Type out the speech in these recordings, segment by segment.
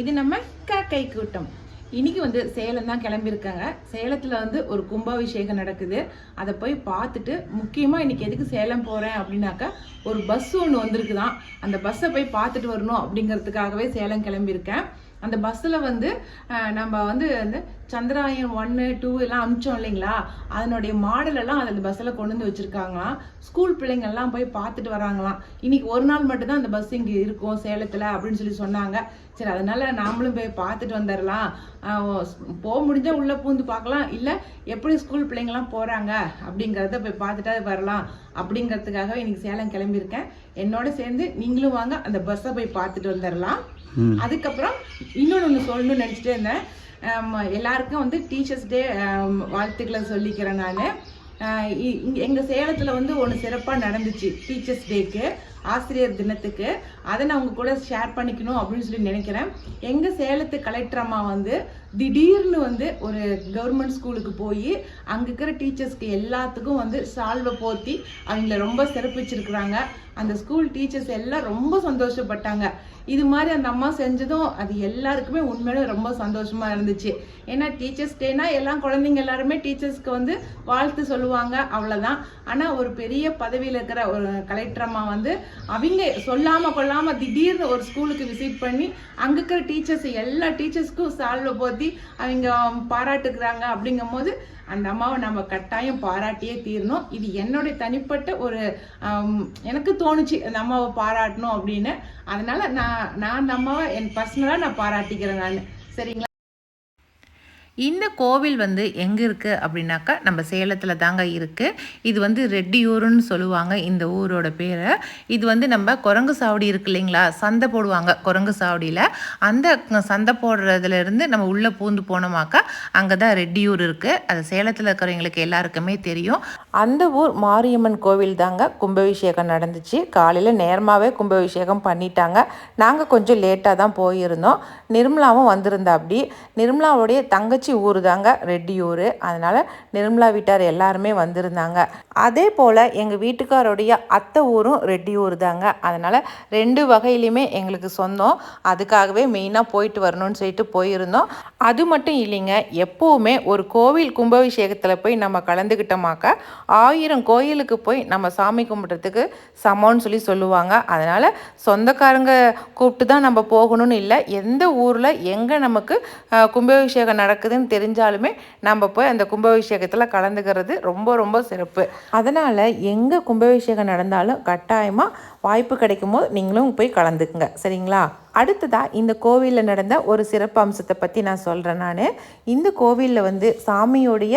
இது நம்ம காக்கை கூட்டம். இன்னைக்கு வந்து சேலம் தான் கிளம்பியிருக்காங்க. சேலத்தில் வந்து ஒரு கும்பாபிஷேகம் நடக்குது. அதை போய் பார்த்துட்டு முக்கியமாக இன்னைக்கு எதுக்கு சேலம் போகிறேன் அப்படின்னாக்கா ஒரு பஸ் ஒன்று வந்திருக்குதான். அந்த பஸ்ஸை போய் பார்த்துட்டு வரணும் அப்படிங்கிறதுக்காகவே சேலம் கிளம்பியிருக்கேன். அந்த பஸ்ஸில் வந்து நம்ம வந்து அந்த சந்திராயன் ஒன்று டூ எல்லாம் அமிச்சோம் இல்லைங்களா? அதனுடைய மாடலெல்லாம் அந்த பஸ்ஸில் கொண்டு வந்து வச்சுருக்காங்களாம். ஸ்கூல் பிள்ளைங்கள்லாம் போய் பார்த்துட்டு வராங்களாம். இன்னைக்கு ஒரு நாள் மட்டும்தான் அந்த பஸ் இங்கே இருக்கும் சேலத்தில் அப்படின்னு சொல்லி சொன்னாங்க. சரி அதனால நாமளும் போய் பார்த்துட்டு வந்துடலாம் போக முடிஞ்சால் உள்ளே பூந்து பார்க்கலாம். இல்லை எப்படி ஸ்கூல் பிள்ளைங்கள்லாம் போகிறாங்க அப்படிங்கிறத போய் பார்த்துட்டு வரலாம். அப்படிங்கிறதுக்காக இன்னைக்கு சேலம் கிளம்பியிருக்கேன். என்னோட சேர்ந்து நீங்களும் வாங்க அந்த பஸ்ஸை போய் பார்த்துட்டு வந்துடலாம் அதுக்கப்புறம் இன்னொன்று ஒன்று சொல்லணும்னு நினச்சிட்டே இருந்தேன். எல்லாருக்கும் வந்து டீச்சர்ஸ் டே வாழ்த்துக்களை சொல்லிக்கிறேன் நான். எங்கள் சேலத்தில் வந்து ஒன்று சிறப்பாக நடந்துச்சு டீச்சர்ஸ் டேக்கு ஆசிரியர் தினத்துக்கு. அதை நான் உங்கள் கூட ஷேர் பண்ணிக்கணும் அப்படின்னு சொல்லி நினைக்கிறேன். எங்கள் சேலத்து கலெக்டர் அம்மா வந்து திடீர்னு வந்து ஒரு கவர்மெண்ட் ஸ்கூலுக்கு போய் அங்கே இருக்கிற டீச்சர்ஸ்க்கு எல்லாத்துக்கும் வந்து சால்வை போத்தி அவங்கள ரொம்ப சிறப்பிச்சிருக்கிறாங்க அந்த ஸ்கூல் டீச்சர்ஸ் எல்லாம் ரொம்ப சந்தோஷப்பட்டாங்க. இது மாதிரி அந்த அம்மா செஞ்சதும் அது எல்லாருக்குமே உண்மையிலே ரொம்ப சந்தோஷமா இருந்துச்சு. ஏன்னா டீச்சர்ஸ் டேனா எல்லாம் குழந்தைங்க எல்லாருமே டீச்சர்ஸ்க்கு வந்து வாழ்த்து சொல்லுவாங்க அவ்வளோதான் ஆனால் ஒரு பெரிய பதவியில் இருக்கிற ஒரு கலெக்டர் அம்மா வந்து அவங்க சொல்லாம கொள்ளாம திடீர்னு ஒரு ஸ்கூலுக்கு விசிட் பண்ணி அங்க இருக்கிற டீச்சர்ஸ் எல்லா டீச்சர்ஸ்க்கும் சால்வை போத்தி அவங்க பாராட்டுக்கிறாங்க அப்படிங்கும் போது அந்த அம்மாவை நம்ம கட்டாயம் பாராட்டியே தீரணும். இது என்னுடைய தனிப்பட்ட ஒரு எனக்கு தோணுச்சு அந்த அம்மாவை பாராட்டணும் அப்படின்னு. அதனால நான் நான் அந்த அம்மாவை என் பர்சனலாக நான் பாராட்டிக்கிறேன் நான். சரிங்களா? இந்த கோவில் வந்து எங்கே இருக்குது அப்படின்னாக்கா நம்ம சேலத்தில் தாங்க இருக்குது இது வந்து ரெட்டியூருன்னு சொல்லுவாங்க இந்த ஊரோட பேரை. இது வந்து நம்ம குரங்கு சாவடி இருக்கு இல்லைங்களா? சந்தை போடுவாங்க குரங்கு சாவடியில். அந்த சந்தை போடுறதுலேருந்து நம்ம உள்ளே பூந்து போனோமாக்கா அங்கே தான் ரெட்டியூர் இருக்குது அது சேலத்தில் இருக்கிறவங்களுக்கு எல்லாருக்குமே தெரியும். அந்த ஊர் மாரியம்மன் கோவில் தாங்க கும்பாபிஷேகம் நடந்துச்சு. காலையில் நேரமாகவே கும்பாபிஷேகம் பண்ணிட்டாங்க. நாங்கள் கொஞ்சம் லேட்டாக தான் போயிருந்தோம். நிர்மலாவும் வந்திருந்தா அப்படி நிர்மலாவுடைய தங்கச்சி திருச்சி ஊர் தாங்க ரெட்டியூர் அதனால் நிர்மலா வீட்டார் எல்லாருமே வந்திருந்தாங்க. அதே போல் எங்கள் வீட்டுக்காரோடைய அத்தை ஊரும் ரெட்டியூர் தாங்க அதனால் ரெண்டு வகையிலையுமே எங்களுக்கு சொந்தம். அதுக்காகவே மெயினாக போயிட்டு வரணும்னு சொல்லிட்டு போயிருந்தோம். அது மட்டும் இல்லைங்க எப்போவுமே ஒரு கோவில் கும்பாபிஷேகத்தில் போய் நம்ம கலந்துக்கிட்டோமாக்க ஆயிரம் கோயிலுக்கு போய் நம்ம சாமி கும்பிட்றதுக்கு சமம்னு சொல்லி சொல்லுவாங்க. அதனால் சொந்தக்காரங்க கூப்பிட்டு தான் நம்ம போகணும்னு இல்லை எந்த ஊரில் எங்கே நமக்கு கும்பாபிஷேகம் நடக்குது நடக்குதுன்னு தெரிஞ்சாலுமே நம்ம போய் அந்த கும்பாபிஷேகத்தில் கலந்துக்கிறது ரொம்ப ரொம்ப சிறப்பு. அதனால் எங்கே கும்பாபிஷேகம் நடந்தாலும் கட்டாயமாக வாய்ப்பு கிடைக்கும் போது நீங்களும் போய் கலந்துக்குங்க. சரிங்களா? அடுத்ததாக இந்த கோவிலில் நடந்த ஒரு சிறப்பு அம்சத்தை பற்றி நான் சொல்கிறேன் நான். இந்த கோவிலில் வந்து சாமியோடைய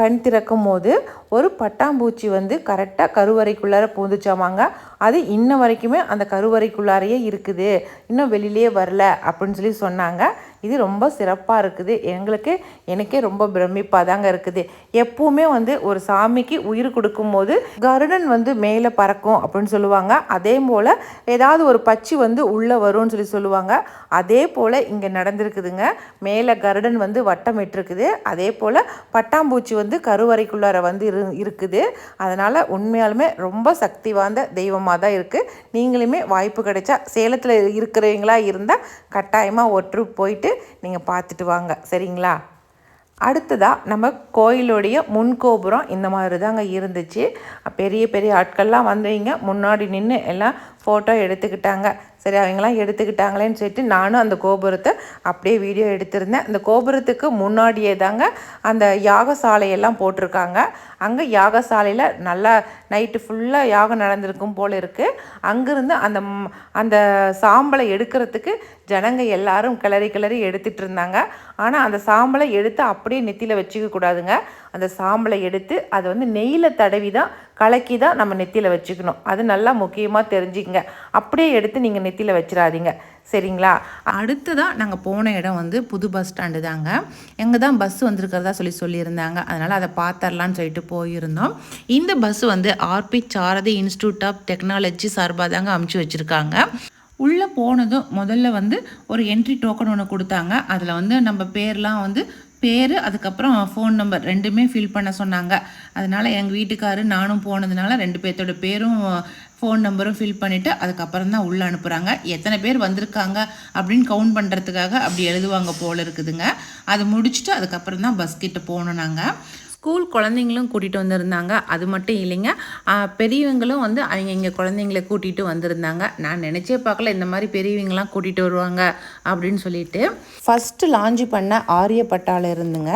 கண் திறக்கும் போது ஒரு பட்டாம்பூச்சி வந்து கரெக்டாக கருவறைக்குள்ளார பூந்துச்சாமாங்க. அது இன்ன வரைக்குமே அந்த கருவறைக்குள்ளாரையே இருக்குது. இன்னும் வெளியிலே வரல அப்படின்னு சொல்லி சொன்னாங்க. இது ரொம்ப சிறப்பாக இருக்குது. எங்களுக்கு எனக்கே ரொம்ப பிரமிப்பாக தாங்க இருக்குது. எப்பவுமே வந்து ஒரு சாமிக்கு உயிர் கொடுக்கும்போது கருடன் வந்து மேலே பறக்கும் அப்படின்னு சொல்லுவாங்க. அதே போல் ஏதாவது ஒரு பச்சி வந்து உள்ளே வரும்னு சொல்லி சொல்லுவாங்க. அதே போல் இங்கே நடந்திருக்குதுங்க. மேலே கருடன் வந்து வட்டம் இருக்குது அதே போல் பட்டாம்பூச்சி வந்து கருவறைக்குள்ளார வந்து இரு இருக்குது. அதனால் உண்மையாலுமே ரொம்ப சக்தி வாய்ந்த தெய்வமாக தான் இருக்குது நீங்களுமே வாய்ப்பு கிடைச்சா சேலத்தில் இருக்கிறவங்களா இருந்தால் கட்டாயமாக ஒற்று போயிட்டு நீங்கள் பார்த்துட்டு வாங்க. சரிங்களா? அடுத்ததாக நம்ம கோயிலுடைய முன்கோபுரம் இந்த மாதிரி தாங்க இருந்துச்சு. பெரிய பெரிய ஆட்கள்லாம் வந்தவங்க முன்னாடி நின்று எல்லாம் ஃபோட்டோ எடுத்துக்கிட்டாங்க. சரி அவங்களாம் எடுத்துக்கிட்டாங்களேன்னு சொல்லிட்டு நானும் அந்த கோபுரத்தை அப்படியே வீடியோ எடுத்திருந்தேன். அந்த கோபுரத்துக்கு முன்னாடியே தாங்க அந்த யாகசாலையெல்லாம் போட்டிருக்காங்க. அங்கே யாகசாலையில் நல்லா நைட்டு ஃபுல்லாக யாகம் நடந்திருக்கும் போல் இருக்குது அங்கேருந்து அந்த அந்த சாம்பலை எடுக்கிறதுக்கு ஜனங்க எல்லாரும் கிளறி கிளறி எடுத்துகிட்டு இருந்தாங்க. ஆனால் அந்த சாம்பலை எடுத்து அப்படியே நெத்தியில் வச்சுக்க கூடாதுங்க. அந்த சாம்பலை எடுத்து அதை வந்து நெய்யில் தடவி தான் கலக்கி தான் நம்ம நெத்தியில் வச்சுக்கணும். அது நல்லா முக்கியமாக தெரிஞ்சுக்கங்க. அப்படியே எடுத்து நீங்கள் நெத்தியில் வச்சிடாதீங்க. சரிங்களா? அடுத்ததாக நாங்கள் போன இடம் வந்து புது பஸ் ஸ்டாண்டு தாங்க. எங்கே தான் பஸ் வந்திருக்கிறதா சொல்லி சொல்லியிருந்தாங்க. அதனால் அதை பார்த்துர்லான்னு சொல்லிட்டு போயிருந்தோம். இந்த பஸ் வந்து R P Sarathy institute of technology சார்பாக தாங்க அமுச்சு வச்சுருக்காங்க. உள்ளே போனதும் முதல்ல வந்து ஒரு என்ட்ரி டோக்கன் ஒன்று கொடுத்தாங்க. அதில் வந்து நம்ம பேர்லாம் வந்து பேர் அதுக்கப்புறம் ஃபோன் நம்பர் ரெண்டுமே ஃபில் பண்ண சொன்னாங்க. அதனால் எங்கள் வீட்டுக்காரு நானும் போனதுனால ரெண்டு பேர்த்தோட பேரும் ஃபோன் நம்பரும் ஃபில் பண்ணிவிட்டு அதுக்கப்புறம் தான் உள்ளே அனுப்புகிறாங்க எத்தனை பேர் வந்திருக்காங்க அப்படின்னு கவுண்ட் பண்ணுறதுக்காக அப்படி எழுதுவாங்க போல் இருக்குதுங்க. அதை முடிச்சுட்டு அதுக்கப்புறம் தான் பஸ் கிட்ட போகணும் நாங்கள் ஸ்கூல் குழந்தைங்களும் கூட்டிகிட்டு வந்திருந்தாங்க. அது மட்டும் இல்லைங்க. பெரியவங்களும் வந்து அவங்க இங்கே குழந்தைங்கள கூட்டிகிட்டு வந்திருந்தாங்க. நான் நினச்சே பார்க்கல இந்த மாதிரி பெரியவங்களாம் கூட்டிகிட்டு வருவாங்க அப்படின்னு சொல்லிட்டு. ஃபஸ்ட்டு லான்ச் பண்ண ஆரியப்பட்டால இருந்துங்க.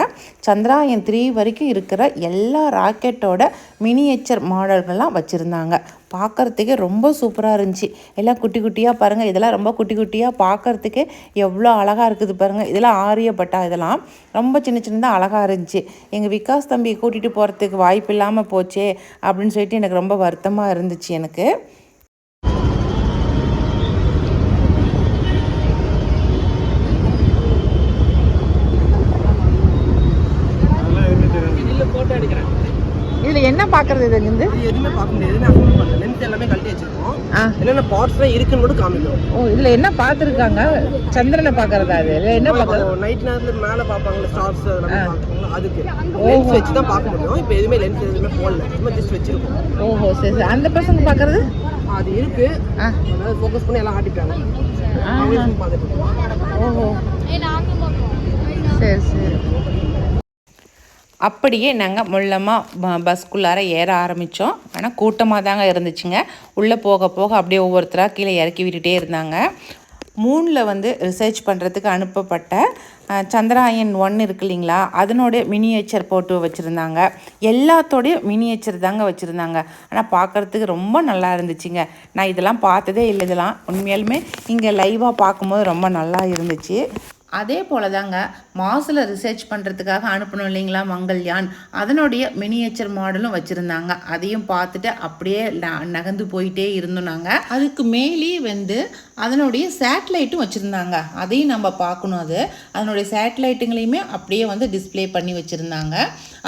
சந்திராயன் த்ரீ வரைக்கும் இருக்கிற எல்லா ராக்கெட்டோட மினியேச்சர் மாடல்கள்லாம் வச்சுருந்தாங்க. பார்க்கறதுக்கே ரொம்ப சூப்பராக இருந்துச்சு. எல்லாம் குட்டி குட்டியாக பாருங்கள் இதெல்லாம் ரொம்ப குட்டி குட்டியாக பார்க்கறதுக்கே எவ்வளோ அழகாக இருக்குது பாருங்கள் இதெல்லாம் ஆரியப்பட்டா இதெல்லாம் ரொம்ப சின்ன சின்னதாக அழகாக இருந்துச்சு. எங்கள் விகாஸ் தம்பியை கூட்டிகிட்டு போகிறதுக்கு வாய்ப்பு இல்லாமல் போச்சே அப்படின்னு சொல்லிட்டு எனக்கு ரொம்ப வருத்தமாக இருந்துச்சு எனக்கு இதில் என்ன பார்க்குறது இது இருந்து எதுவுமே பார்க்க முடியாது. லென்த் எல்லாமே கழட்டி வச்சிருக்கோம். என்னென்ன பார்ட்ஸ்லாம் இருக்குன்னு மட்டும் காமிக்கும் ஓ இதில் என்ன பார்த்துருக்காங்க? சந்திரனை பார்க்குறதா அது இல்லை என்ன பார்க்குறது நைட் நேரத்துல மேல பார்ப்பாங்கல்ல ஸ்டார்ஸ் அதுக்கு. லென்ஸ் வச்சு தான் பார்க்க முடியும். இப்போ எதுவுமே லென்ஸ் எதுவுமே போடல. சும்மா ஜஸ்ட் வச்சிருக்கோம். ஓஹோ சரி சரி. அந்த பசங்க பார்க்குறது? அது இருக்கு. அதாவது ஃபோக்கஸ் பண்ணி எல்லாம் ஆட்டிட்டாங்க. ஓஹோ. சரி சரி. அப்படியே நாங்கள் முள்ளமாக பஸ்க்குள்ளார ஏற ஆரம்பித்தோம் ஆனால் கூட்டமாக தாங்க இருந்துச்சுங்க. உள்ளே போக போக அப்படியே ஒவ்வொருத்தராக கீழே இறக்கி விட்டுட்டே இருந்தாங்க. மூணில் வந்து ரிசர்ச் பண்ணுறதுக்கு அனுப்பப்பட்ட சந்திராயன் ஒன் இருக்கு இல்லைங்களா? அதனோடைய மினியேச்சர் போட்டு வச்சுருந்தாங்க. எல்லாத்தோடைய மினியேச்சர் தாங்க வச்சுருந்தாங்க. ஆனால் பார்க்குறதுக்கு ரொம்ப நல்லா இருந்துச்சுங்க. நான் இதெல்லாம் பார்த்ததே இல்லை இதெல்லாம். உண்மையாலுமே இங்கே லைவாக பார்க்கும்போது ரொம்ப நல்லா இருந்துச்சு. அதே போல தாங்க மாசில் ரிசர்ச் பண்ணுறதுக்காக அனுப்பணும் இல்லைங்களா மங்கள்யான்? அதனுடைய மினியேச்சர் மாடலும் வச்சுருந்தாங்க. அதையும் பார்த்துட்டு அப்படியே நகர்ந்து போயிட்டே இருந்தோம் நாங்கள் அதுக்கு மேலே வந்து அதனுடைய சேட்டலைட்டும் வச்சுருந்தாங்க. அதையும் நம்ம பார்க்கணும் அது. அதனுடைய சேட்டலைட்டுங்களையுமே அப்படியே வந்து டிஸ்ப்ளே பண்ணி வச்சுருந்தாங்க.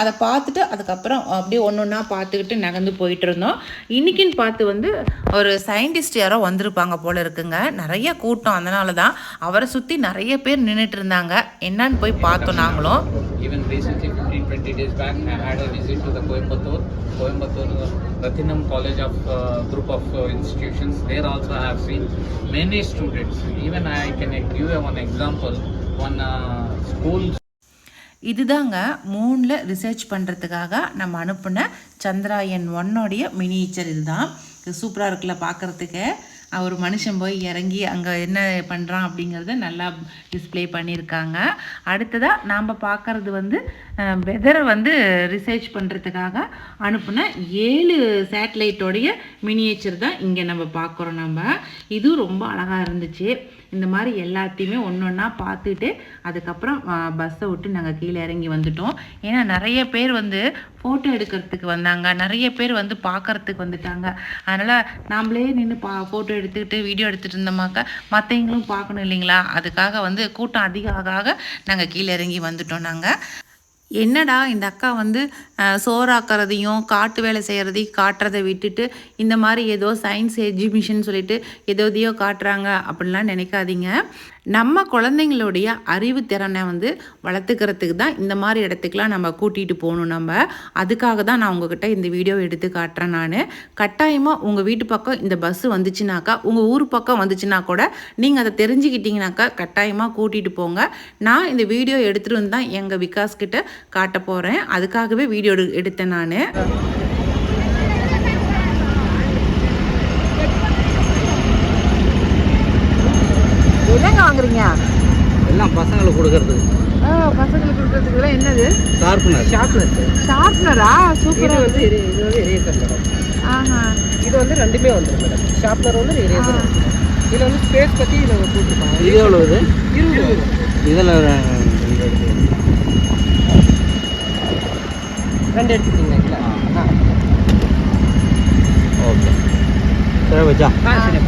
அதை பார்த்துட்டு அதுக்கப்புறம் அப்படியே ஒன்று ஒன்றா பார்த்துக்கிட்டு நகர்ந்து போயிட்டு இருந்தோம். இன்னைக்குன்னு பார்த்து வந்து ஒரு சயின்டிஸ்ட் யாரோ வந்திருப்பாங்க போல இருக்குங்க. நிறைய கூட்டம் அதனால தான் அவரை சுற்றி நிறைய பேர் நின்றுட்டு இருந்தாங்க. என்னன்னு போய் பார்த்தோம் நாங்களும் Even recently, 15 20 days back, I had a visit to the Coimbatore, Coimbatore uh, Rathinam College of uh, group of uh, institutions. There also I have seen many students. Even I can give you one example. One uh, school இதுதாங்க மூணில் research பண்ணுறதுக்காக நம்ம அனுப்பின Chandrayaan ஒன்னோடைய miniature இதுதான் இது சூப்பராக இருக்குல்ல பார்க்குறதுக்கு ஒரு மனுஷன் போய் இறங்கி அங்கே என்ன பண்ணுறான் அப்படிங்கிறத நல்லா டிஸ்ப்ளே பண்ணியிருக்காங்க. அடுத்ததாக நாம் பார்க்குறது வந்து வெதரை வந்து ரிசர்ச் பண்ணுறதுக்காக அனுப்புன ஏழு சேட்டலைட்டோடைய மினியேச்சர் தான் இங்கே நம்ம பார்க்குறோம் நம்ம இதுவும் ரொம்ப அழகாக இருந்துச்சு. இந்த மாதிரி எல்லாத்தையுமே ஒன்று ஒன்றா பார்த்துட்டு அதுக்கப்புறம் பஸ்ஸை விட்டு நாங்கள் கீழே இறங்கி வந்துட்டோம். ஏன்னா நிறைய பேர் வந்து ஃபோட்டோ எடுக்கிறதுக்கு வந்தாங்க. நிறைய பேர் வந்து பார்க்கறதுக்கு வந்துட்டாங்க. அதனால் நாம்ளே நின்று பா ஃபோட்டோ எடுத்துக்கிட்டு வீடியோ எடுத்துகிட்டு இருந்தோமாக்க மற்றவங்களும் பார்க்கணும் இல்லைங்களா? அதுக்காக வந்து கூட்டம் அதிக ஆக ஆக நாங்கள் கீழே இறங்கி வந்துட்டோம் நாங்கள் என்னடா இந்த அக்கா வந்து சோறாக்குறதையும் காட்டு வேலை செய்கிறதையும் காட்டுறதை விட்டுட்டு இந்த மாதிரி ஏதோ சயின்ஸ் எக்ஸிபிஷன் சொல்லிட்டு ஏதோ எதையோ காட்டுறாங்க அப்படிலாம் நினைக்காதீங்க. நம்ம குழந்தைங்களுடைய அறிவு திறனை வந்து வளர்த்துக்கிறதுக்கு தான் இந்த மாதிரி இடத்துக்குலாம் நம்ம கூட்டிகிட்டு போகணும் நம்ம. அதுக்காக தான் நான் உங்ககிட்ட இந்த வீடியோ எடுத்து காட்டுறேன் நான். கட்டாயமாக உங்கள் வீட்டு பக்கம் இந்த பஸ்ஸு வந்துச்சுனாக்கா உங்கள் ஊர் பக்கம் வந்துச்சுன்னா கூட நீங்கள் அதை தெரிஞ்சுக்கிட்டீங்கனாக்கா கட்டாயமாக கூட்டிகிட்டு போங்க. நான் இந்த வீடியோ எடுத்துகிட்டு வந்து தான் எங்கள் விகாஸ்கிட்ட காட்ட போகிறேன் அதுக்காகவே வீடியோ எடுத்தேன் நான். வாங்குறீங்க எல்லாம் பசங்களுக்கு கொடுக்கறது பசங்களுக்கு கொடுக்கறதுக்குலாம் என்னது? ஷார்ப்னர் ஷார்ப்னர் ஷார்ப்னரா இது சூப்பராக வந்து இது வந்து எரேசர் மேடம். ஆஹா. இது வந்து ரெண்டுமே வந்துடும் மேடம். ஷார்ப்னர் ஒன்று எரேசர் இதில் வந்து ஸ்பேஸ் பற்றி இதில் கொடுத்துருப்பாங்க இது எவ்வளோ இது? இருபது இதில் ரெண்டு எடுத்துக்கிட்டீங்களா ஓகே. சரி வச்சா. ஆ சரி.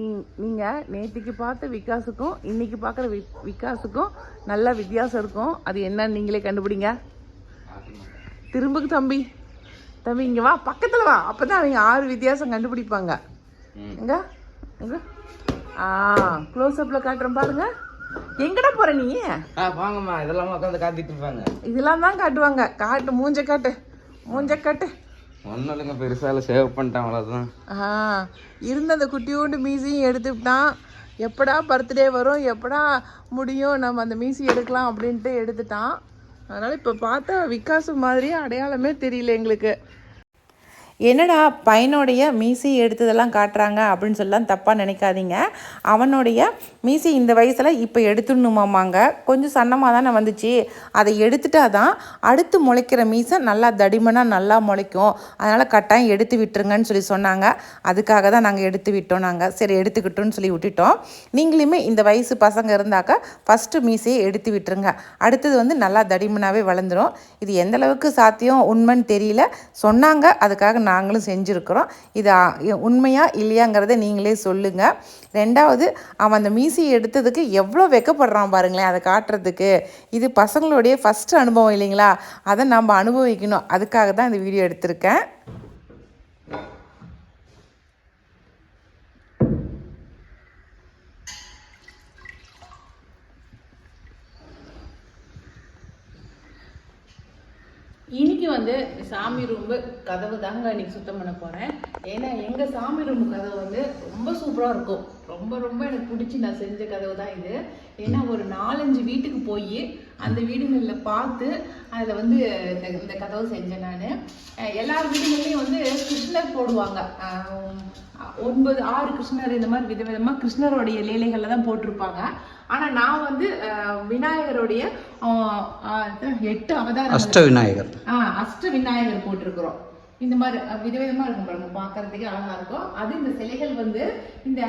நீ நீங்கள் நேற்றுக்கு பார்த்த விகாஸுக்கும் இன்னைக்கு பார்க்குற வி விகாஸுக்கும் நல்ல வித்தியாசம் இருக்கும். அது என்னன்னு நீங்களே கண்டுபிடிங்க. திரும்புக்கு தம்பி. தம்பி இங்க வா பக்கத்துல வா. அப்பதான் அவங்க ஆறு வித்தியாசம் கண்டுபிடிப்பாங்க. எங்க? எங்க? ஆ க்ளோஸ் அப்ல காட்டுறேன் பாருங்க. எங்கடா போற நீ? வாங்கம்மா. இதெல்லாம் உட்காந்து காத்திட்டு இருப்பாங்க. இதெல்லாம் தான் காட்டுவாங்க. காட்டு மூஞ்ச காட்டு. மூஞ்ச காட்டு. ஒன்றும் இல்லைங்க பெருசால சேவ் பண்ணிட்டேன் அவ்வளோதான் ஆ இருந்த அந்த குட்டியோண்டு மீசையும் எடுத்துக்கிட்டான் எப்படா பர்த்டே வரும் எப்படா முடியும் நம்ம அந்த மீசி எடுக்கலாம் அப்படின்ட்டு எடுத்துட்டான். அதனால் இப்போ பார்த்தா விகாசு மாதிரியே அடையாளமே தெரியல எங்களுக்கு. என்னடா பையனுடைய மீசி எடுத்ததெல்லாம் காட்டுறாங்க அப்படின்னு சொல்லலாம் தப்பாக நினைக்காதீங்க. அவனுடைய மீசி இந்த வயசில் இப்போ எடுத்துடணுமாமாங்க கொஞ்சம் சன்னமாக தானே வந்துச்சு. அதை எடுத்துட்டா தான் அடுத்து முளைக்கிற மீசை நல்லா தடிமனாக நல்லா முளைக்கும். அதனால் கட்டாயம் எடுத்து விட்டுருங்கன்னு சொல்லி சொன்னாங்க. அதுக்காக தான் நாங்கள் எடுத்து விட்டோம் நாங்கள் சரி எடுத்துக்கிட்டோன்னு சொல்லி விட்டுட்டோம். நீங்களுமே இந்த வயசு பசங்க இருந்தாக்கா ஃபஸ்ட்டு மீசையை எடுத்து விட்டுருங்க. அடுத்தது வந்து நல்லா தடிமனாகவே வளர்ந்துரும். இது எந்த அளவுக்கு சாத்தியம் உண்மைன்னு தெரியல. சொன்னாங்க. அதுக்காக நாங்களும் செஞ்சுருக்குறோம். இது உண்மையாக இல்லையாங்கிறத நீங்களே சொல்லுங்கள் ரெண்டாவது அவன் அந்த மீசியை எடுத்ததுக்கு எவ்வளோ வெக்கப்படுறான் பாருங்களேன் அதை காட்டுறதுக்கு. இது பசங்களுடைய ஃபஸ்ட்டு அனுபவம் இல்லைங்களா? அதை நம்ம அனுபவிக்கணும். அதுக்காக தான் இந்த வீடியோ எடுத்திருக்கேன். இன்னைக்கு வந்து சாமி ரூம்பு கதவு தாங்க இன்னைக்கு சுத்தம் பண்ண போறேன். ஏன்னா எங்க சாமி ரூம் கதவு வந்து ரொம்ப சூப்பரா இருக்கும். ரொம்ப ரொம்ப எனக்கு பிடிச்சி நான் செஞ்ச கதவு தான் இது. ஏன்னா ஒரு நாலஞ்சு வீட்டுக்கு போய் அந்த வீடுகளில் பார்த்து அதில் வந்து இந்த இந்த கதவு செஞ்சேன் நான். எல்லார் வீடுகள்லையும் வந்து கிருஷ்ணர் போடுவாங்க. ஒன்பது ஆறு கிருஷ்ணர் இந்த மாதிரி விதவிதமா கிருஷ்ணருடைய லீலைகள்ல தான் போட்டிருப்பாங்க. ஆனா நான் வந்து விநாயகருடைய எட்டு அவதாரம் அஷ்ட விநாயகர். ஆ அஷ்ட விநாயகர் போட்டிருக்கிறோம். இந்த மாதிரி அஹ், விதவிதமா இருக்கும் பாருங்க பார்க்கறதுக்கு அழகா இருக்கும். அது இந்த சிலைகள் வந்து இந்த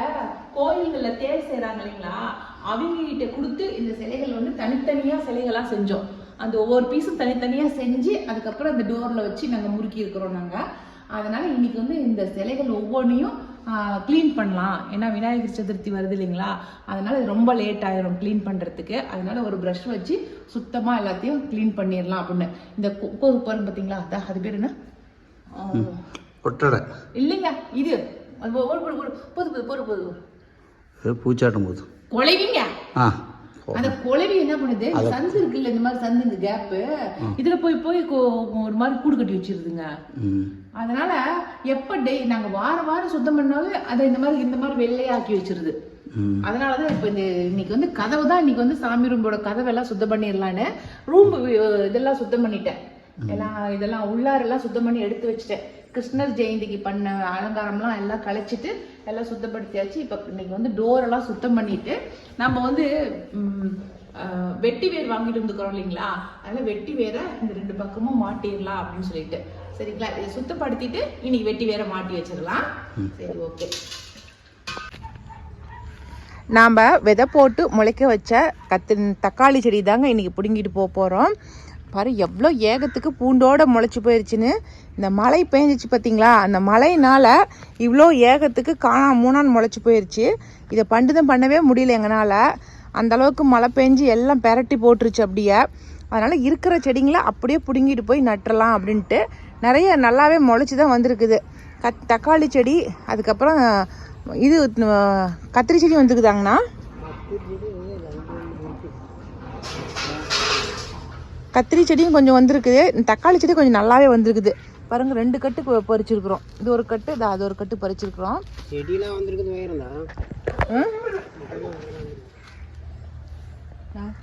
கோயில்கள்ல தேர் செய்றாங்க இல்லைங்களா? அவங்க கிட்ட கொடுத்து இந்த சிலைகள் வந்து தனித்தனியா சிலைகளா செஞ்சோம். அந்த ஒவ்வொரு பீஸும் தனித்தனியா செஞ்சு அதுக்கப்புறம் இந்த டோர்ல வச்சு நாங்க முறுக்கி இருக்கிறோம் நாங்க. அதனால இன்னைக்கு வந்து இந்த சிலைகள் ஒவ்வொன்றையும் க்ளீன் பண்ணலாம். ஏன்னா விநாயகர் சதுர்த்தி வருது இல்லைங்களா? அதனால இது ரொம்ப லேட் ஆயிரும் க்ளீன் பண்றதுக்கு. அதனால ஒரு ப்ரஷ் வச்சு சுத்தமா எல்லாத்தையும் க்ளீன் பண்ணிடலாம் அப்படின்னு. இந்த கொ- கொ- பாருங்க பாத்தீங்களா அதான் அது பேர் என்ன? ஒட்டடை இல்லைங்க இது. ஒரு- போது போது போது போது. பூச்சாட்டும் போது. குலைவிங்க. அந்த குழவி என்ன பண்ணுது? சந்து இருக்குல்ல இந்த மாதிரி சந்து இந்த கேப்பு. இதுல போய் போய் ஒரு மாதிரி கூடு கட்டி வச்சிருதுங்க. அதனால எப்ப டே நாங்க வாரம் வாரம் சுத்தம் பண்ணாலும் அதை இந்த மாதிரி இந்த மாதிரி வெள்ளையாக்கி வச்சிருது. அதனாலதான் இப்ப இந்த இன்னைக்கு வந்து கதவு தான் இன்னைக்கு வந்து சாமி ரூம்போட கதவெல்லாம் சுத்தம் பண்ணிடலான்னு ரூம் இதெல்லாம் சுத்தம் பண்ணிட்டேன். எல்லாம் இதெல்லாம் உள்ளாரெல்லாம் சுத்தம் பண்ணி எடுத்து வச்சுட்டேன். கிருஷ்ணர் ஜெயந்திக்கு பண்ண அலங்காரம்லாம் எல்லாம் கழிச்சிட்டு எல்லாம் சுத்தப்படுத்தியாச்சு. இப்போ இன்னைக்கு வந்து டோர் எல்லாம் சுத்தம் பண்ணிட்டு நம்ம வந்து வெட்டி வேர் வாங்கிட்டு வந்துக்கிறோம் இல்லைங்களா? அதனால வெட்டி வேரை இந்த ரெண்டு பக்கமும் மாட்டிடலாம் அப்படின்னு சொல்லிட்டு. சரிங்களா? இதை சுத்தப்படுத்திட்டு இன்னைக்கு வெட்டி வேரை மாட்டி வச்சிடலாம். சரி ஓகே. நாம் விதை போட்டு முளைக்க வச்ச கத்து தக்காளி செடி தாங்க இன்றைக்கி பிடுங்கிட்டு போக போகிறோம் பாரு எவ்வளோ ஏகத்துக்கு பூண்டோட முளைச்சி போயிருச்சுன்னு. இந்த மழை பெஞ்சிச்சு பார்த்தீங்களா அந்த மழையினால் இவ்வளோ ஏகத்துக்கு காணா மூணான்னு முளைச்சி போயிருச்சு. இதை பண்டுதம் பண்ணவே முடியல எங்களால் அந்த அளவுக்கு மழை பெஞ்சு எல்லாம் பெரட்டி போட்டுருச்சு அப்படியே. அதனால் இருக்கிற செடிங்களை அப்படியே பிடுங்கிட்டு போய் நட்டுறலாம் அப்படின்ட்டு நிறைய நல்லாவே முளைச்சி தான் வந்திருக்குது. கத் தக்காளி செடி அதுக்கப்புறம் இது கத்திரி செடி வந்துருக்குதாங்கண்ணா? கத்திரி செடியும் கொஞ்சம் வந்திருக்குது. இந்த தக்காளி செடி கொஞ்சம் நல்லாவே வந்திருக்குது. பாருங்க ரெண்டு கட்டு பறிச்சிருக்கிறோம். இது ஒரு கட்டு இது அது ஒரு கட்டு பறிச்சிருக்கிறோம். செடியெலாம் வந்திருக்குது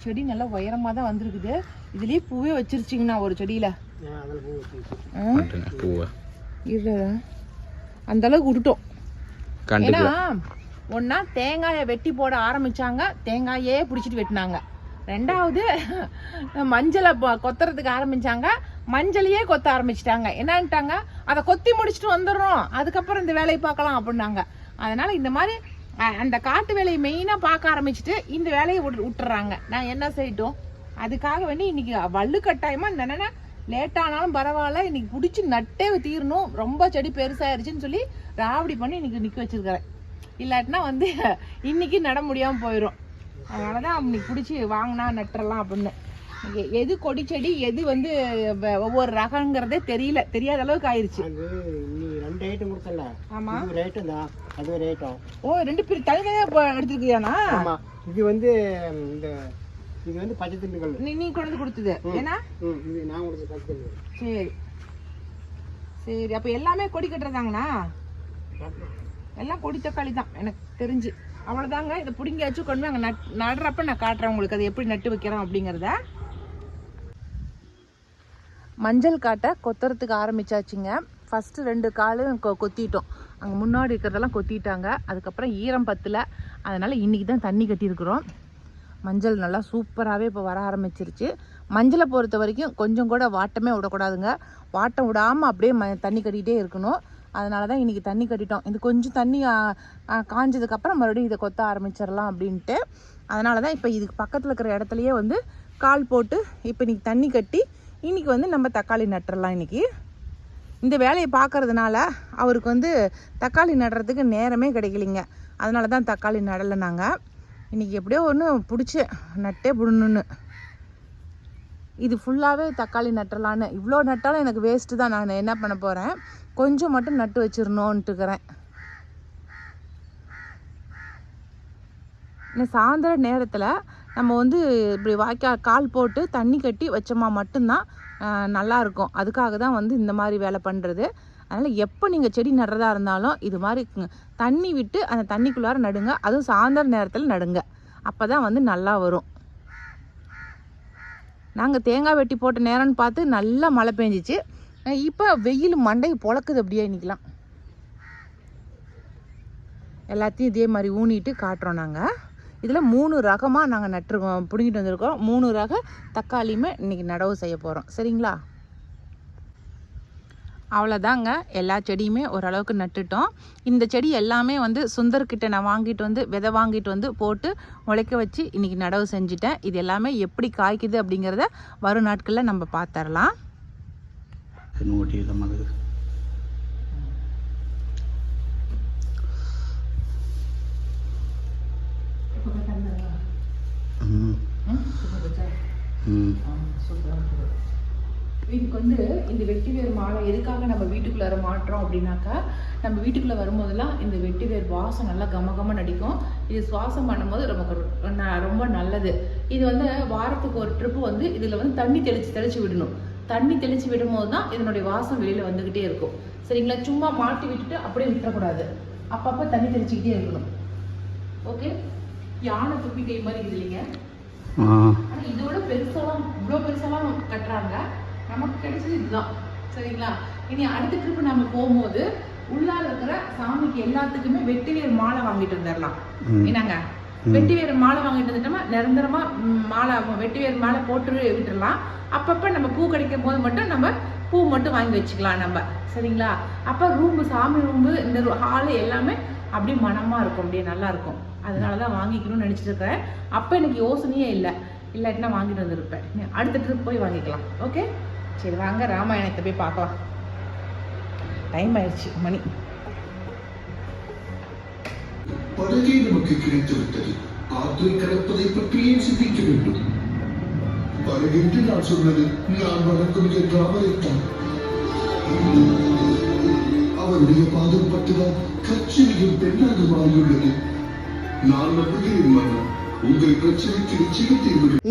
செடி நல்லா உயரமாக தான் வந்திருக்குது. இதுலேயே பூவே வச்சிருச்சிங்கண்ணா ஒரு செடியில். இது அந்த அளவுக்கு விட்டுட்டோம். ஏன்னா ஒன்னா தேங்காயை வெட்டி போட ஆரம்பிச்சாங்க. தேங்காயே பிடிச்சிட்டு வெட்டினாங்க. ரெண்டாவது மஞ்சளை ப- கொத்துறதுக்கு ஆரம்பிச்சாங்க. மஞ்சளையே கொத்த ஆரம்பிச்சிட்டாங்க. என்னன்ட்டாங்க அதை கொத்தி முடிச்சுட்டு வந்துடுறோம். அதுக்கப்புறம் இந்த வேலையை பார்க்கலாம் அப்படின்னாங்க. அதனால இந்த மாதிரி அந்த காட்டு வேலையை மெயினாக பார்க்க ஆரம்பிச்சுட்டு இந்த வேலையை விட்டு விட்டுறாங்க நான் என்ன செய்யட்டும்? அதுக்காக வேண்டி இன்னைக்கு வள்ளு கட்டாயமா இந்த பரவாயில்ல இன்னைக்கு பிடிச்சி நட்டே தீரணும். ரொம்ப செடி பெருசாயிருச்சுன்னு சொல்லி ராவடி பண்ணி இன்னைக்கு நிற்க வச்சிருக்கிறேன் இல்லாட்டினா வந்து இன்னைக்கு நட முடியாமல் போயிடும் அதனாலதான் இன்னைக்கு பிடிச்சி வாங்கினா நட்டுறலாம் அப்படின்னு. எது கொடி செடி எது வந்து ஒவ்வொரு ரகங்கிறதே தெரியல. தெரியாத அளவுக்கு ஆயிருச்சு. ரெண்டு ஐட்டம் கொடுத்தல ஆமா. ஒரு ஐட்டம் தான் அது ஒரு ஐட்டம் ஓ ரெண்டு பேர் இப்போ எடுத்துருக்கியானா ஆமா. இது வந்து இந்த இது வந்து பச்சை திண்டுக்கல் நீ நீ கொண்டு வந்து கொடுத்தது. ஏன்னா? இது நான் கொடுத்த பச்சை சரி. சரி அப்ப எல்லாமே கொடி கட்டுறதாங்கண்ணா? எல்லாம் கொடி தக்காளி தான் எனக்கு தெரிஞ்சு. அவ்வளோதாங்க இதை பிடிங்கியாச்சும் கொண்டு போய் அங்கே நட் நடுறப்ப நான் காட்டுறேன் உங்களுக்கு. அதை எப்படி நட்டு வைக்கிறோம் அப்படிங்கிறத. மஞ்சள் காட்டை கொத்துறதுக்கு ஆரம்பிச்சாச்சுங்க. ஃபஸ்ட்டு ரெண்டு காலும் கொ கொத்திட்டோம். அங்கே முன்னாடி இருக்கிறதெல்லாம் கொத்திட்டாங்க. அதுக்கப்புறம் ஈரம் பத்தில். அதனால் இன்றைக்கி தான் தண்ணி கட்டியிருக்கிறோம். மஞ்சள் நல்லா சூப்பராகவே இப்போ வர ஆரம்பிச்சிருச்சு. மஞ்சளை பொறுத்த வரைக்கும் கொஞ்சம் கூட வாட்டமே விடக்கூடாதுங்க. வாட்டம் விடாமல் அப்படியே ம தண்ணி கட்டிகிட்டே இருக்கணும். அதனால தான் இன்றைக்கி தண்ணி கட்டிட்டோம். இது கொஞ்சம் தண்ணி காஞ்சதுக்கப்புறம் மறுபடியும் இதை கொத்த ஆரம்பிச்சிடலாம் அப்படின்ட்டு. அதனால தான் இப்போ இதுக்கு பக்கத்தில் இருக்கிற இடத்துலையே வந்து கால் போட்டு இப்போ இன்றைக்கி தண்ணி கட்டி இன்றைக்கி வந்து நம்ம தக்காளி நட்டுறலாம் இன்றைக்கி இந்த வேலையை பார்க்கறதுனால அவருக்கு வந்து தக்காளி நடுறதுக்கு நேரமே கிடைக்கலிங்க. அதனால தான் தக்காளி நடலை நாங்கள் இன்றைக்கி எப்படியோ ஒன்று பிடிச்சி நட்டே விடணுன்னு இது ஃபுல்லாகவே தக்காளி நட்டலான்னு இவ்வளோ நட்டாலும் எனக்கு வேஸ்ட்டு தான். நான் என்ன பண்ண போகிறேன் கொஞ்சம் மட்டும் நட்டு வச்சிடணுன்ட்டுக்கிறேன் இன்னும் சாயந்தர நேரத்தில் நம்ம வந்து இப்படி வாய்க்கா கால் போட்டு தண்ணி கட்டி வச்சோமா மட்டும்தான் நல்லாயிருக்கும் அதுக்காக தான் வந்து இந்த மாதிரி வேலை பண்ணுறது அதனால் எப்போ நீங்கள் செடி நடுறதா இருந்தாலும் இது மாதிரி தண்ணி விட்டு அந்த தண்ணிக்குள்ளார நடுங்க. அதுவும் சாயந்தர நேரத்தில் நடுங்க. அப்போ தான் வந்து நல்லா வரும். நாங்கள் தேங்காய் வெட்டி போட்ட நேரம்னு பார்த்து நல்லா மழை பெஞ்சிச்சு. இப்போ வெயில் மண்டை பொழக்குது அப்படியே இன்றைக்கலாம் எல்லாத்தையும் இதே மாதிரி ஊனிட்டு காட்டுறோம் நாங்கள் இதில் மூணு ரகமாக நாங்கள் நட்டுருக்கோம் பிடுங்கிட்டு வந்திருக்கோம். மூணு ரக தக்காளியுமே இன்றைக்கி நடவு செய்ய போகிறோம் சரிங்களா? அவ்வளோதாங்க எல்லா செடியுமே ஓரளவுக்கு நட்டுட்டோம். இந்த செடி எல்லாமே வந்து சுந்தர்கிட்ட நான் வாங்கிட்டு வந்து விதை வாங்கிட்டு வந்து போட்டு முளைக்க வச்சு இன்றைக்கி நடவு செஞ்சுட்டேன். இது எல்லாமே எப்படி காய்க்குது அப்படிங்கிறத வரும் நாட்களில் நம்ம பார்த்துடலாம் ம். ம் இதுக்கு வந்து இந்த வெட்டி வேர் மாலை எதுக்காக நம்ம வீட்டுக்குள்ளார மாட்டுறோம் அப்படின்னாக்கா நம்ம வீட்டுக்குள்ளே வரும்போதெல்லாம் இந்த வெட்டி வேர் வாசம் நல்லா கம கமன்னு அடிக்கும் இது சுவாசம் பண்ணும்போது ரொம்ப ரொம்ப நல்லது. இது வந்து வாரத்துக்கு ஒரு ட்ரிப்பு வந்து இதில் வந்து தண்ணி தெளித்து தெளித்து விடணும். தண்ணி தெளித்து விடும்போது தான் இதனுடைய வாசம் வெளியில் வந்துக்கிட்டே இருக்கும். சரிங்களா? சும்மா மாட்டி விட்டுட்டு அப்படியே விட்டுறக்கூடாது. அப்பப்போ தண்ணி தெளிச்சுக்கிட்டே இருக்கணும். ஓகே? யானை துப்பி கை மாதிரி இருக்குது இல்லைங்க. ஆ. ஆனா இதோட பெருசாலாம் இவ்வளோ பெருசாலாம் கட்டுறாங்க. நமக்கு கிடைச்சது இதுதான். சரிங்களா? இனி அடுத்த ட்ரிப் நம்ம போகும்போது உள்ளார இருக்கிற சாமிக்கு எல்லாத்துக்குமே வெட்டிவேர் மாலை வாங்கிட்டு வந்துடலாம். என்னங்க? வெட்டிவேர் மாலை வாங்கிட்டு வந்துட்டோமா நிரந்தரமா மாலை வெட்டிவேர் மாலை போட்டு விட்டுறலாம் அப்பப்ப நம்ம பூ கிடைக்கும் போது மட்டும் நம்ம பூ மட்டும் வாங்கி வச்சுக்கலாம் நம்ம. சரிங்களா? அப்ப ரூம் சாமி ரூம்பு இந்த ஹாலு எல்லாமே அப்படியே மனமா இருக்கும். அப்படியே நல்லா இருக்கும். அதனால தான் வாங்கிக்கணும்னு நினைச்சிட்டு இருக்கேன் அப்ப எனக்கு யோசனையே இல்லை. இல்லாட்டினா வாங்கிட்டு வந்திருப்பேன். அடுத்த ட்ரிப் போய் வாங்கிக்கலாம். ஓகே சரி வாங்க ராமாயணத்தை போய் பார்க்கலாம். டைம் ஆயிடுச்சு மணி. படகே நமக்கு கிடைத்துவிட்டது ஆற்றை கடப்பதை பற்றியே சிந்திக்க வேண்டும். படகென்று நான் சொன்னது நான் வணக்கம் என்ற அவரைத்தான். அவருடைய பாதம் பட்டுதான் கச்சேரியும் பெண்ணாக மாறியுள்ளது நான் நம்புகிறேன் மன்னா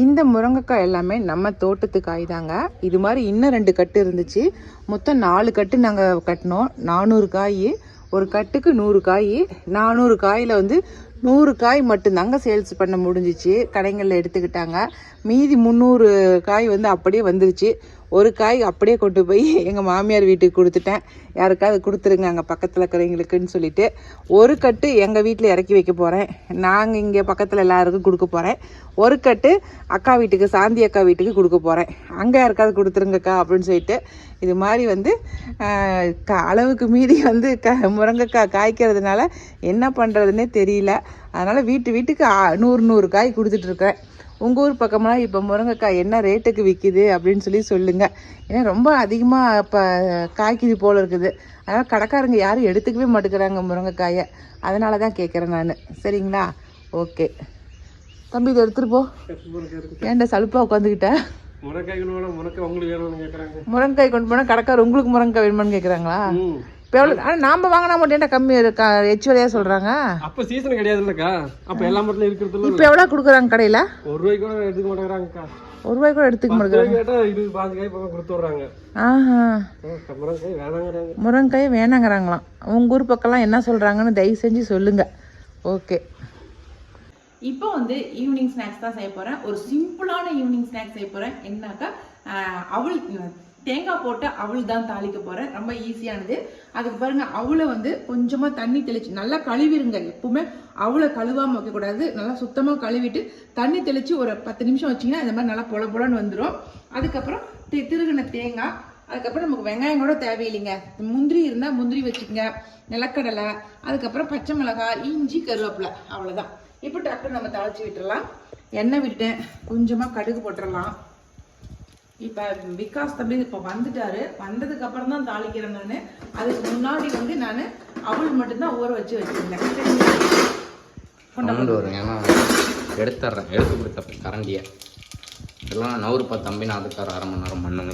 இந்த முருங்கைக்காய் எல்லாமே நம்ம தோட்டத்து காய் தாங்க இது மாதிரி இன்னும் ரெண்டு கட்டு இருந்துச்சு. மொத்தம் நாலு கட்டு நாங்கள் கட்டினோம். நானூறு காய் ஒரு கட்டுக்கு நூறு காய் நானூறு காயில் வந்து நூறு காய் மட்டும்தாங்க சேல்ஸ் பண்ண முடிஞ்சிச்சு. கடைங்களில் எடுத்துக்கிட்டாங்க. மீதி முந்நூறு காய் வந்து அப்படியே வந்துருச்சு. ஒரு காய் அப்படியே கொண்டு போய் எங்கள் மாமியார் வீட்டுக்கு கொடுத்துட்டேன். யாருக்காவது கொடுத்துருங்க அங்கே பக்கத்தில் இருக்கிறவங்களுக்குன்னு சொல்லிட்டு ஒரு கட்டு எங்கள் வீட்டில் இறக்கி வைக்க போகிறேன் நாங்கள் இங்கே பக்கத்தில் எல்லாருக்கும் கொடுக்க போகிறேன் ஒரு கட்டு அக்கா வீட்டுக்கு சாந்தி அக்கா வீட்டுக்கு கொடுக்க போகிறேன் அங்கே யாருக்காவது கொடுத்துருங்கக்கா அப்படின்னு சொல்லிட்டு இது மாதிரி வந்து க- அளவுக்கு மீறி வந்து க முருங்கைக்காய் காய்க்கிறதுனால என்ன பண்ணுறதுனே தெரியல. அதனால் வீட்டு வீட்டுக்கு நூறு நூறு காய் கொடுத்துட்ருக்கேன் உங்கள் ஊர் பக்கமெல்லாம் இப்போ முருங்கைக்காய் என்ன ரேட்டுக்கு விற்கிது அப்படின்னு சொல்லி சொல்லுங்கள் ஏன்னா ரொம்ப அதிகமாக இப்போ காய்க்குது போல் இருக்குது. அதனால் கடைக்காரங்க யாரும் எடுத்துக்கவே மாட்டேங்கிறாங்க முருங்கைக்காயை. அதனால தான் கேட்குறேன் நான். சரிங்களா? ஓகே. தம்பி இதை எடுத்துகிட்டு போ. ஏன்டா சலுப்பாக உட்காந்துக்கிட்ட? முருங்கைக்காய் வேணும் முருங்கை உங்களுக்கு வேணும்னு கேட்குறாங்க முருங்கைக்காய் கொண்டு போனால் கடைக்காரர் உங்களுக்கு முருங்கைக்காய் வேணுமான்னு கேட்குறாங்களா இப்போ எவ்வளோ ஆனால் நாம் வாங்கினா மட்டும் என்ன கம்மி இருக்கா எச்சு விலையாக சொல்கிறாங்க அப்போ சீசன் கிடையாது இல்லைக்கா அப்போ எல்லா மட்டும் இருக்கிறதுல இப்போ எவ்வளோ கொடுக்குறாங்க கடையில்? ஒரு ரூபாய்க்கு கூட எடுத்துக்க மாட்டேங்கிறாங்கக்கா. ஒரு ரூபாய் கூட எடுத்துக்க மாட்டேங்கிறாங்க. ஆஹா. முருங்கைக்காய் வேணாங்கிறாங்க. முருங்கைக்காய் வேணாங்கிறாங்களாம். உங்கள் ஊர் பக்கம்லாம் என்ன சொல்கிறாங்கன்னு தயவு செஞ்சு சொல்லுங்கள் ஓகே. இப்போ வந்து ஈவினிங் ஸ்நாக்ஸ் தான் செய்ய போகிறேன் ஒரு சிம்பிளான ஈவினிங் ஸ்நாக்ஸ் செய்ய போகிறேன் என்னக்கா அவல் தேங்காய் போட்டு அவள் தான் தாளிக்க போகிறேன் ரொம்ப ஈஸியானது அதுக்கு பாருங்கள் அவளை வந்து கொஞ்சமாக தண்ணி தெளித்து நல்லா கழுவிருங்க எப்பவுமே. அவளை கழுவாமல் வைக்கக்கூடாது. நல்லா சுத்தமாக கழுவிட்டு தண்ணி தெளித்து ஒரு பத்து நிமிஷம் வச்சிங்கன்னா இந்த மாதிரி நல்லா பொல பொலன்னு வந்துடும் அதுக்கப்புறம் தி திருகின தேங்காய். அதுக்கப்புறம் நமக்கு வெங்காயம் கூட தேவையில்லைங்க. முந்திரி இருந்தால் முந்திரி வச்சுக்கோங்க. நிலக்கடலை. அதுக்கப்புறம் பச்சை மிளகாய் இஞ்சி கருவேப்பிலை. அவ்வளோதான் இப்போ டக்குன்னு நம்ம தாளிச்சு விட்டுறலாம். எண்ணெய் விட்டேன் கொஞ்சமாக கடுகு போட்டுடலாம் இப்போ விகாஸ் தம்பி இப்போ வந்துட்டாரு. வந்ததுக்கு அப்புறம் தான் தாளிக்கிறேன் நான். அதுக்கு முன்னாடி வந்து நான் அவள் மட்டும்தான் ஊற வச்சு வச்சிருந்தேன். கொண்டு வருங்க ஏன்னா எடுத்துட்றேன். எடுத்து கொடுத்த கரண்டியை. இதெல்லாம் நவுறுப்பா தம்பி நான் அதுக்கார அரை மணி நேரம் பண்ணுங்க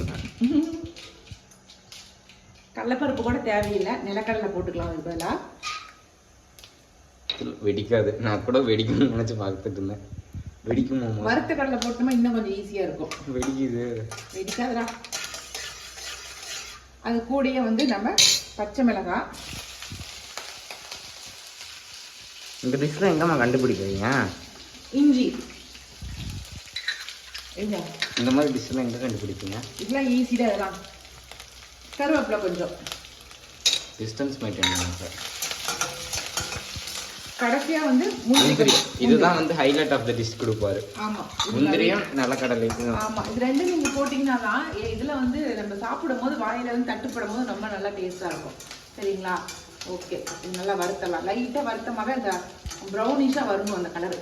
கடலைப்பருப்பு கூட தேவையில்லை. நிலக்கடலை போட்டுக்கலாம் அதுக்கு பதிலாக வெடிக்காது. நான் கூட வெடிக்கும்னு நினச்சி பார்த்துட்டு இருந்தேன். வெடிக்குமா வறுத்த கடலை போட்டோமா இன்னும் கொஞ்சம் ஈஸியாக இருக்கும். வெடிக்குது. வெடிக்காதடா. அது கூடயே வந்து நம்ம பச்சை மிளகாய் இந்த டிஷ்ஷில் எங்கம்மா கண்டுபிடிக்கிறீங்க? இஞ்சி. இந்த மாதிரி டிஷ்ஷில் எங்கே கண்டுபிடிப்பீங்க? இதெல்லாம் ஈஸி தான் இதெல்லாம். கருவேப்பிலை கொஞ்சம். டிஸ்டன்ஸ் மெயின்டைன் பண்ணுங்க. சார் கடைசியா வந்து முந்திரி இதுதான் வந்து ஹைலைட் ஆஃப் த டிஷ் கொடுப்பாரு. ஆமா முந்திரியும் நிலக்கடலைக்கும் ஆமா இது ரெண்டும் நீங்க போட்டீங்கன்னா தான் இதுல வந்து நம்ம சாப்பிடும் போது வாயில வந்து தட்டுப்படும் போது ரொம்ப நல்லா டேஸ்டா இருக்கும். சரிங்களா? ஓகே இது நல்லா வறுத்தலாம். லைட்டா வறுத்தமாவே அந்த ப்ரௌனிஷா வரணும் அந்த கலர்.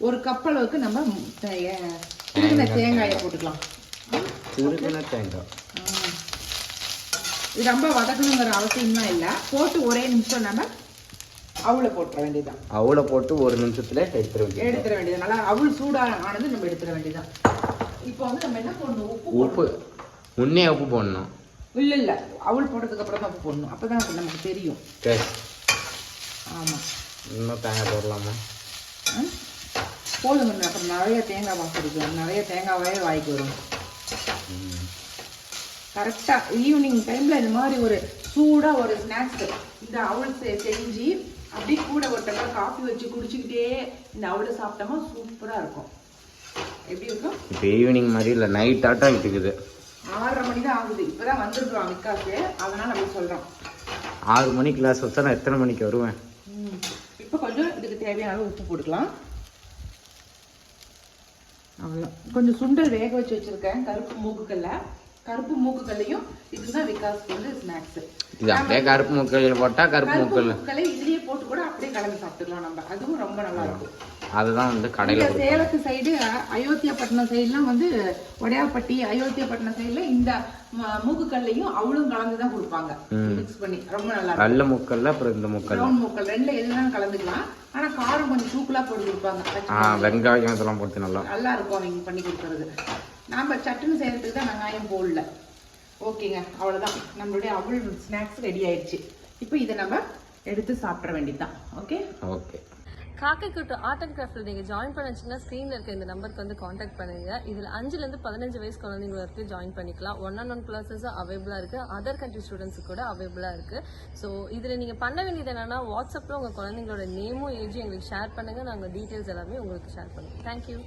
ஒரு கப் அளவுக்கு நம்ம ம், தே- ஏ- துருவின தேங்காயை போட்டுக்கலாம். துருக்கின தேங்காய். இது ரொம்ப வதக்கணுங்கிற அவசியம்லாம் இல்லை. போட்டு ஒரே நிமிஷம் நம்ம அவளை போட்டுற வேண்டியதுதான். அவளை போட்டு ஒரு நிமிஷத்துல எடுத்துட வேண்டியது எடுத்துட வேண்டியது நல்லா அவள் சூடா ஆனது நம்ம எடுத்துட வேண்டியதுதான். இப்போ வந்து நம்ம என்ன பண்ணணும் உப்பு உப்பு. முன்னே உப்பு போடணும். இல்ல இல்ல. அவள் போட்டதுக்கு அப்புறம் தான் உப்பு போடணும். அப்பதான் அது நமக்கு தெரியும். சரி. ஆமா. இன்னும் தேங்காய் போடலாமா? போடுங்க அப்புறம் நிறைய தேங்காய் இருக்கும் நிறைய தேங்காவே வாய்க்கு வரும். கரெக்டா ஈவினிங் டைம்ல இந்த மாதிரி ஒரு சூடா ஒரு ஸ்நாக்ஸ் இந்த அவல் செ- செஞ்சு அப்படியே கூட ஒரு டம்ளர் காஃபி வச்சு குடிச்சுக்கிட்டே இந்த அவலை சாப்பிட்டோமா சூப்பரா இருக்கும். எப்படி இருக்கும்? இப்போ ஈவினிங் மாதிரி இல்லை நைட் ஆட்டம் இருக்குது ஆறரை மணி தான் ஆகுது. இப்பதான் வந்துருக்குறோம் விக்காசு அதனால அப்படி சொல்றோம். ஆறு மணி கிளாஸ் வச்சா நான் எத்தனை மணிக்கு வருவேன். இப்போ கொஞ்சம் இதுக்கு தேவையான அளவு உப்பு போட்டுக்கலாம். அவ்வளோ கொஞ்சம் சுண்டல் வேக வச்சு வச்சிருக்கேன். கருப்பு மூக்குக்கல்ல. கருப்பு மூக்குக்கல்லையும் இதுதான் விகாஸ்க்கு வந்து ஸ்நாக்ஸ் இது அப்படியே கருப்பு முக்கல் போட்டால் கருப்பு முக்கல் மூக்குக்கல்லை இதுலயே போட்டு கூட அப்படியே கலந்து சாப்பிட்டுக்கலாம் நம்ம. அதுவும் ரொம்ப நல்லா இருக்கும். அதுதான் வந்து இந்த கடையில் சேலத்து சைடு அயோத்தியாப்பட்டினம் சைடுலாம் வந்து உடையாப்பட்டி அயோத்தியாப்பட்டினம் சைடுல இந்த மூக்குக்கல்லையும் அவளும் கலந்து தான் கொடுப்பாங்க. மிக்ஸ் பண்ணி. ரொம்ப நல்லா வெள்ளை முக்கல்ல அப்புறம் இந்த முக்கல் ப்ரௌன் மூக்கல் ரெண்டுல எதுனாலும் கலந்துக்கலாம். ஆனா காரம் கொஞ்சம் தூக்கலா போட்டு கொடுப்பாங்க. வெங்காயம் இதெல்லாம் போட்டு நல்லா. நல்லா இருக்கும் அவங்க பண்ணி கொடுக்கறது. நாம சட்டுன்னு செய்யறதுக்கு தான் வெங்காயம் போடல. ஓகேங்க அவ்வளவுதான். நம்மளுடைய அவள் ஸ்நாக்ஸ் ரெடி ஆயிடுச்சு. இப்போ இதை நம்ம எடுத்து சாப்பிட வேண்டியதுதான். ஓகே ஓகே காக்கைக்குட்டு ஆர்ட் அண்ட் கிராஃப்டில் நீங்கள் ஜாயின் பண்ண வச்சிங்கன்னா ஸ்க்ரீனில் இருக்க இந்த நம்பருக்கு வந்து காண்டாக்ட் பண்ணுங்க. இதில் அஞ்சுலேருந்து பதினஞ்சு வயசு குழந்தைங்க வரைக்கும் ஜாயின் பண்ணிக்கலாம். ஒன் அண்ட் ஒன் கிளாஸஸும் அவைபிளாக இருக்குது அதர் கண்ட்ரி ஸ்டூடெண்ட்ஸுக்கு கூட அவைபிளாக இருக்குது ஸோ இதில் நீங்கள் பண்ண வேண்டியது என்னன்னா வாட்ஸ்அப்பில் உங்கள் குழந்தைங்களோட நேமும் ஏஜும் எங்களுக்கு ஷேர் பண்ணுங்கள் நாங்கள் டீட்டெயில்ஸ் எல்லாமே உங்களுக்கு ஷேர் பண்ணுவோம். தேங்க்யூ